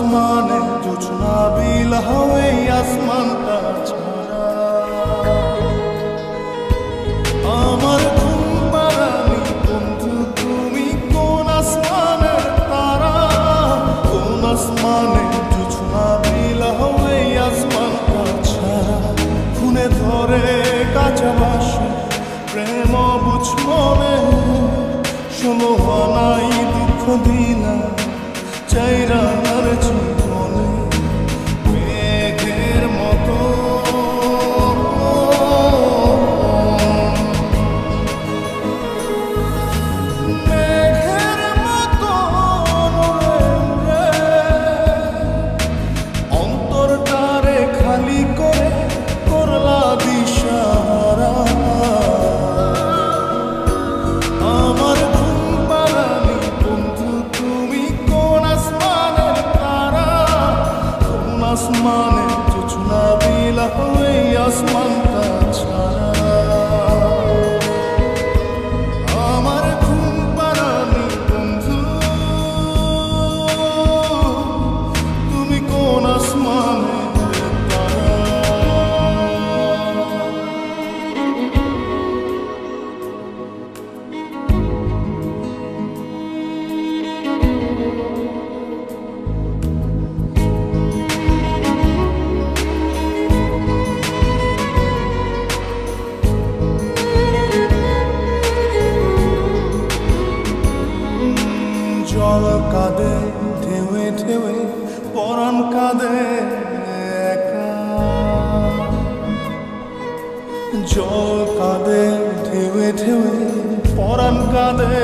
আসমানে জোছনা বিল আমার তুমি কোন তারা? বিল খুনে ধরে বাসে মনে। শোনো নাই দুঃখ দিনা চাইরার কোন আসমানে চুচুনা বিলা হয়ে জল কাঁদে ঢেউে ঢেউে পরাণ কাঁদে জল কাঁদে ঢেউে ঢেউে পরাণ কাঁদে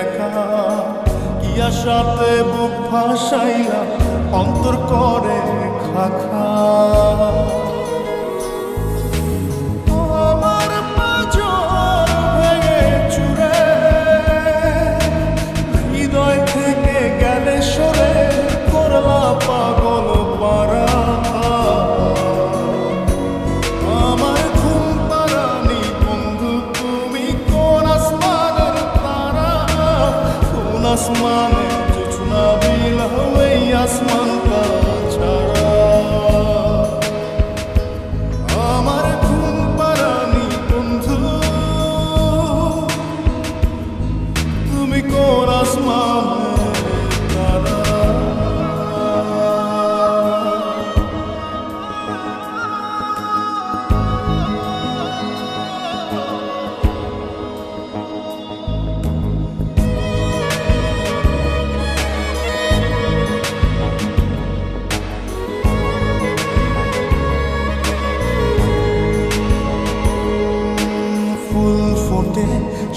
একা। আশাতে বুক ভাসাইয়া অন্তর করে খাখা। কোন আসমানে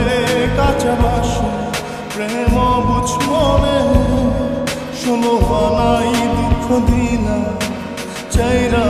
ঝরে কাঁচা বাসন প্রেম বুঝ মনে শোনো নাই দুঃখ দিলা চাইরা